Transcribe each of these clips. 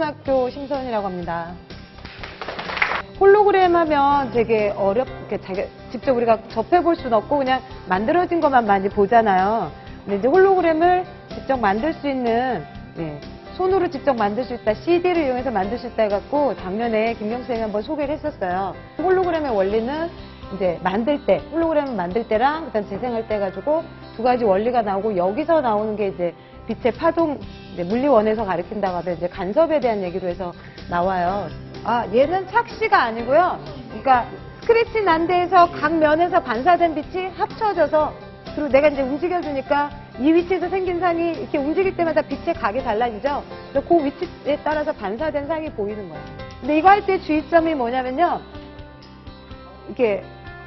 서울고등학교 심선이라고 합니다. 홀로그램 하면 되게 어렵게 직접 우리가 접해볼 수는 없고 그냥 만들어진 것만 많이 보잖아요. 근데 이제 홀로그램을 직접 만들 수 있는 예, 손으로 직접 만들 수 있다, CD를 이용해서 만들 수 있다 해갖고 작년에 김경 쌤이 한번 소개를 했었어요. 홀로그램의 원리는 이제 만들 때, 홀로그램을 만들 때랑 그다음 재생할 때 가지고 두 가지 원리가 나오고 여기서 나오는 게 이제 빛의 파동, 이제 물리원에서 가리킨다고 하면 이제 간섭에 대한 얘기로 해서 나와요. 아, 얘는 착시가 아니고요. 그러니까 스크래치 난 데에서 각 면에서 반사된 빛이 합쳐져서 그리고 내가 이제 움직여주니까 이 위치에서 생긴 상이 이렇게 움직일 때마다 빛의 각이 달라지죠. 그 위치에 따라서 반사된 상이 보이는 거예요. 근데 이거 할 때 주의점이 뭐냐면요. 이렇게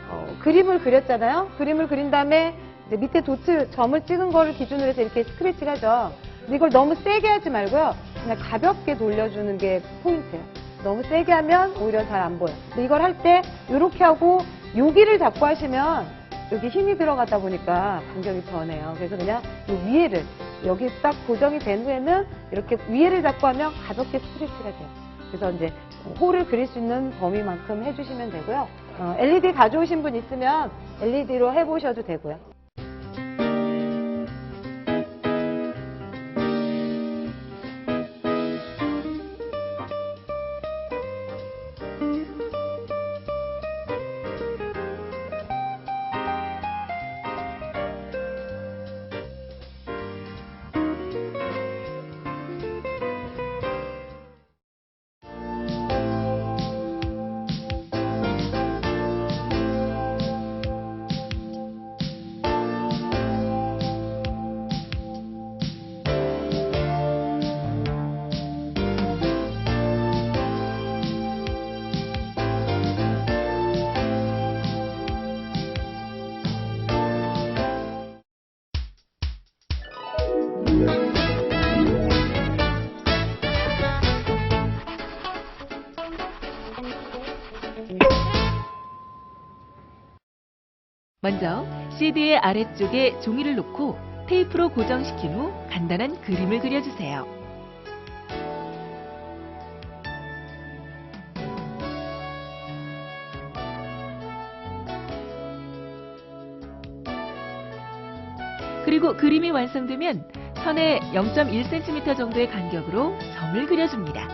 어, 그림을 그렸잖아요. 그림을 그린 다음에 밑에 도트 점을 찍은 거를 기준으로 해서 이렇게 스크래치를 하죠. 이걸 너무 세게 하지 말고요. 그냥 가볍게 돌려주는 게 포인트예요. 너무 세게 하면 오히려 잘 안. 근데 이걸 할 때 이렇게 하고 여기를 잡고 하시면 여기 힘이 들어가다 보니까 반경이 변해요. 그래서 그냥 이 위에를 여기 딱 고정이 된 후에는 이렇게 위에를 잡고 하면 가볍게 스트레치가 돼요. 그래서 이제 홀을 그릴 수 있는 범위만큼 해주시면 되고요. 어, LED 가져오신 분 있으면 LED로 해보셔도 되고요. 먼저 CD의 아래쪽에 종이를 놓고 테이프로 고정시킨 후 간단한 그림을 그려주세요. 그리고 그림이 완성되면 선에 0.1cm 정도의 간격으로 점을 그려줍니다.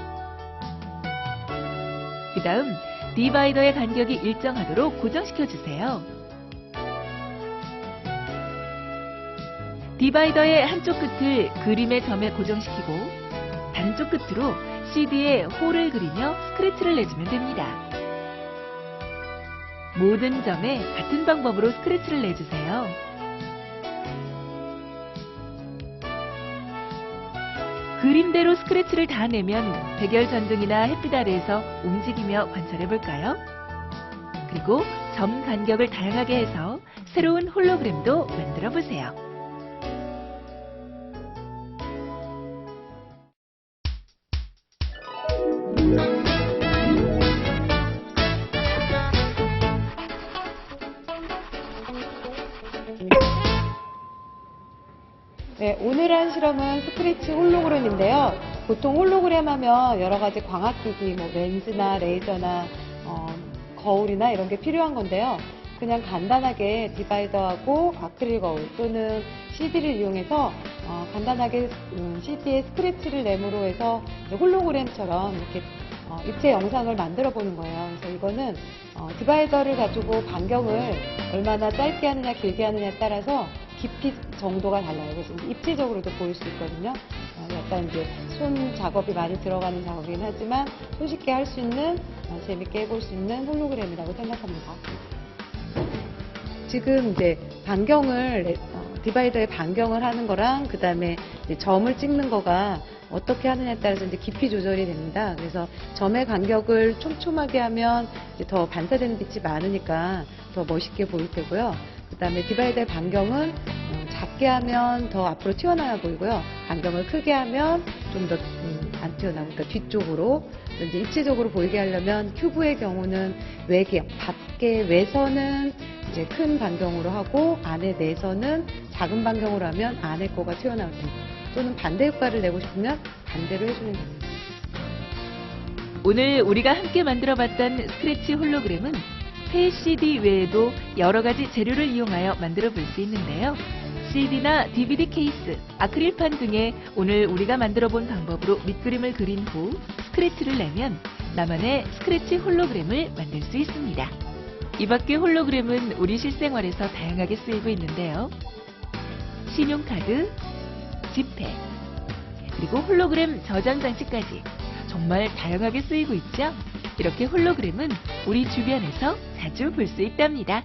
그 다음 디바이더의 간격이 일정하도록 고정시켜주세요. 디바이더의 한쪽 끝을 그림의 점에 고정시키고 다른 쪽 끝으로 CD에 홀을 그리며 스크래치를 내주면 됩니다. 모든 점에 같은 방법으로 스크래치를 내주세요. 그림대로 스크래치를 다 내면 백열 전등이나 햇빛 아래에서 움직이며 관찰해 볼까요? 그리고 점 간격을 다양하게 해서 새로운 홀로그램도 만들어 보세요. 네, 오늘 한 실험은 스크래치 홀로그램인데요. 보통 홀로그램 하면 여러 가지 광학기기, 뭐 렌즈나 레이저나 어, 거울이나 이런 게 필요한 건데요. 그냥 간단하게 디바이더하고 아크릴 거울 또는 CD를 이용해서 어, 간단하게 음, CD에 스크래치를 내므로 해서 홀로그램처럼 이렇게 어, 입체 영상을 만들어 보는 거예요. 그래서 이거는 어, 디바이더를 가지고 반경을 얼마나 짧게 하느냐 길게 하느냐에 따라서 깊이 정도가 달라요. 그래서 입체적으로도 보일 수 있거든요. 어, 약간 이제 손 작업이 많이 들어가는 작업이긴 하지만 손쉽게 할 수 있는 어, 재밌게 해볼 수 있는 홀로그램이라고 생각합니다. 지금 이제 반경을 내- 어, 디바이더의 반경을 하는 거랑 그 다음에 점을 찍는 거가 어떻게 하느냐에 따라서 이제 깊이 조절이 됩니다. 그래서 점의 간격을 촘촘하게 하면 더 반사되는 빛이 많으니까 더 멋있게 보일 테고요. 그 다음에 디바이더의 반경은 어, 작게 하면 더 앞으로 튀어나와 보이고요. 반경을 크게 하면 좀 더 안 튀어나오고 그러니까 뒤쪽으로 또 이제 입체적으로 보이게 하려면 큐브의 경우는 외경, 밖에 외선은 이제 큰 반경으로 하고 안에 내선은 작은 반경으로 하면 안에 거가 튀어나올 겁니다. 또는 반대 효과를 내고 싶으면 반대로 해주면 됩니다. 오늘 우리가 함께 만들어봤던 스크래치 홀로그램은 폐 CD 외에도 여러 가지 재료를 이용하여 만들어 볼 수 있는데요. CD나 DVD 케이스, 아크릴판 등에 오늘 우리가 만들어 본 방법으로 밑그림을 그린 후 스크래치를 내면 나만의 스크래치 홀로그램을 만들 수 있습니다. 이 밖의 홀로그램은 우리 실생활에서 다양하게 쓰이고 있는데요. 신용카드, 지폐, 그리고 홀로그램 저장 장치까지 정말 다양하게 쓰이고 있죠? 이렇게 홀로그램은 우리 주변에서 자주 볼 수 있답니다.